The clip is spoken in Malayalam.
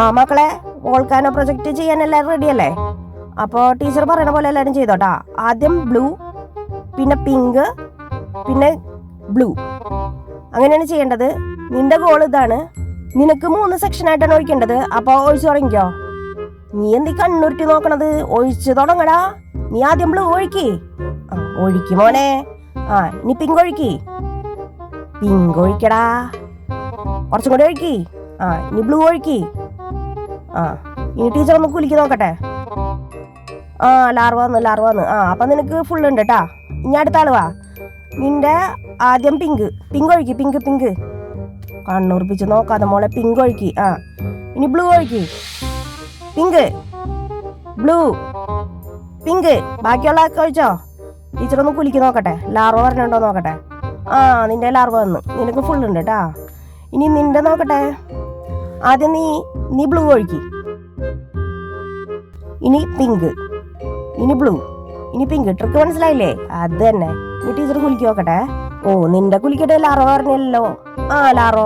ആ മക്കളെ വോൾക്കാനോ പ്രൊജക്റ്റ് ചെയ്യാൻ എല്ലാവരും റെഡി അല്ലേ? അപ്പോൾ ടീച്ചർ പറയണ പോലെ എല്ലാവരും ചെയ്തോട്ടാ. ആദ്യം ബ്ലൂ പിന്നെ പിങ്ക് പിന്നെ ബ്ലൂ അങ്ങനെയാണ് ചെയ്യേണ്ടത്. നിന്റെ ഗോൾ ഇതാണ്. നിനക്ക് മൂന്ന് സെക്ഷനായിട്ടാണ് ഒഴിക്കേണ്ടത്. അപ്പോൾ ഒഴിച്ചു തുടങ്ങിക്കോ. നീ എന്തി കണ്ണുരുട്ടി നോക്കണത്? ഒഴിച്ചു തുടങ്ങടാ. നീ ആദ്യം ബ്ലൂ ഒഴുക്കി. ഒഴുക്കി മോനെ. ആ നീ പിങ്ക് ഒഴുക്കി. പിങ്ക് ഒഴിക്കടാ. കുറച്ചും കൂടി ഒഴുക്കി. ആ നീ ബ്ലൂ ഒഴുക്കി. ആ. ഇനി ടീച്ചർ ഒന്ന് കുലുക്കി നോക്കട്ടെ. ആ ലാർവാന്ന് ലാർവാന്ന് ലാർവ ആ അപ്പം നിനക്ക് ഫുൾ ഉണ്ട് കേട്ടാ ഇനി അടുത്ത ആൾ വാ. നിന്റെ ആദ്യം പിങ്ക് പിങ്ക് ഒഴുക്കി പിങ്ക് പിങ്ക് കണ്ണുറപ്പിച്ച് നോക്കാതെ മോളെ പിങ്ക് ഒഴുക്കി. ആ. ഇനി ബ്ലൂ ഒഴുക്കി. പിങ്ക് ബ്ലൂ പിങ്ക് ബാക്കിയുള്ള ഒഴിച്ചോ? ടീച്ചർ ഒന്ന് കുലിക്ക് നോക്കട്ടെ. ലാർവ പറഞ്ഞുണ്ടോ നോക്കട്ടെ. ആ നിന്റെ ലാർവ വന്ന്. നിനക്ക് ഫുൾ ഉണ്ട് കേട്ടാ ഇനി നിന്റെ നോക്കട്ടെ. ആദ്യം നീ നീ ബ്ലൂ ഒഴുക്കി ഇനി പിങ്ക് ഇനി ബ്ലൂ ഇനി പിങ്ക് ട്രിക്ക് മനസ്സിലായില്ലേ? അത് തന്നെ. ഇനി ടീച്ചർ കുലിക്കി നോക്കട്ടെ. ഓ നിന്റെ കുലിക്കട്ടെ ലാറോ പറഞ്ഞല്ലോ. ആ ലാറോ.